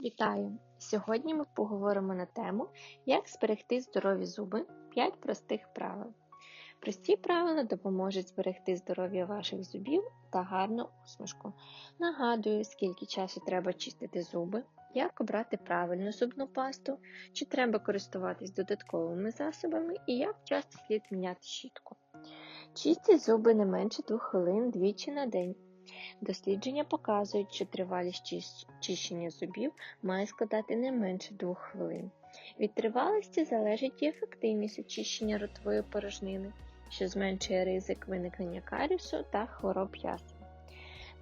Вітаю! Сьогодні ми поговоримо на тему, як зберегти здорові зуби 5 простих правил. Прості правила допоможуть зберегти здоров'я ваших зубів та гарну усмішку. Нагадую, скільки часу треба чистити зуби, як обрати правильну зубну пасту, чи треба користуватись додатковими засобами і як часто слід міняти щітку. Чистіть зуби не менше 2 хвилин двічі на день. Дослідження показують, що тривалість чищення зубів має складати не менше 2 хвилин. Від тривалості залежить і ефективність очищення ротової порожнини, що зменшує ризик виникнення карісу та хвороб ясен.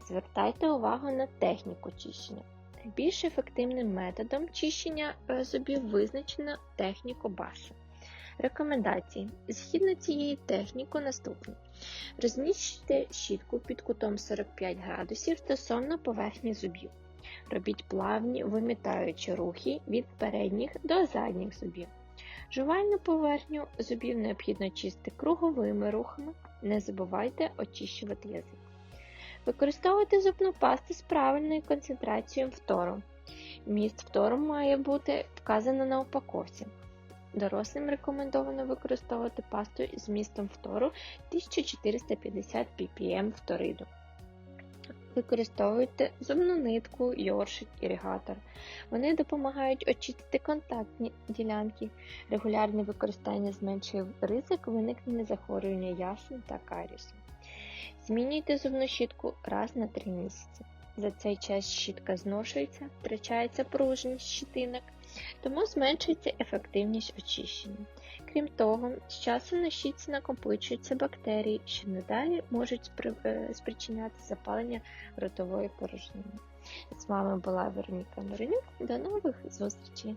Звертайте увагу на техніку чищення. Найбільш ефективним методом чищення е, зубів визначено техніку Баса. Рекомендації. Згідно цієї техніки наступні. Розміщте щітку під кутом 45 градусів стосовно поверхні зубів. Робіть плавні вимітаючі рухи від передніх до задніх зубів. Жувальну поверхню зубів необхідно чистити круговими рухами. Не забувайте очищувати язик. Використовуйте зубну пасту з правильною концентрацією фтору. Міст фтору має бути вказано на упаковці. Дорослим рекомендовано використовувати пасту з містом фтору 1450 ppm фториду. Використовуйте зубну нитку, йоршик, іригатор. Вони допомагають очистити контактні ділянки. Регулярне використання зменшує ризик виникнення захворювання ясен та карісу. Змінюйте зубну щітку раз на 3 місяці. За цей час щітка зношується, втрачається пружність щитинок, тому зменшується ефективність очищення. Крім того, з часом на щітці накопичуються бактерії, що надалі можуть е, спричиняти запалення ротової порожнини. З вами була Вероніка Моренюк. До нових зустрічей!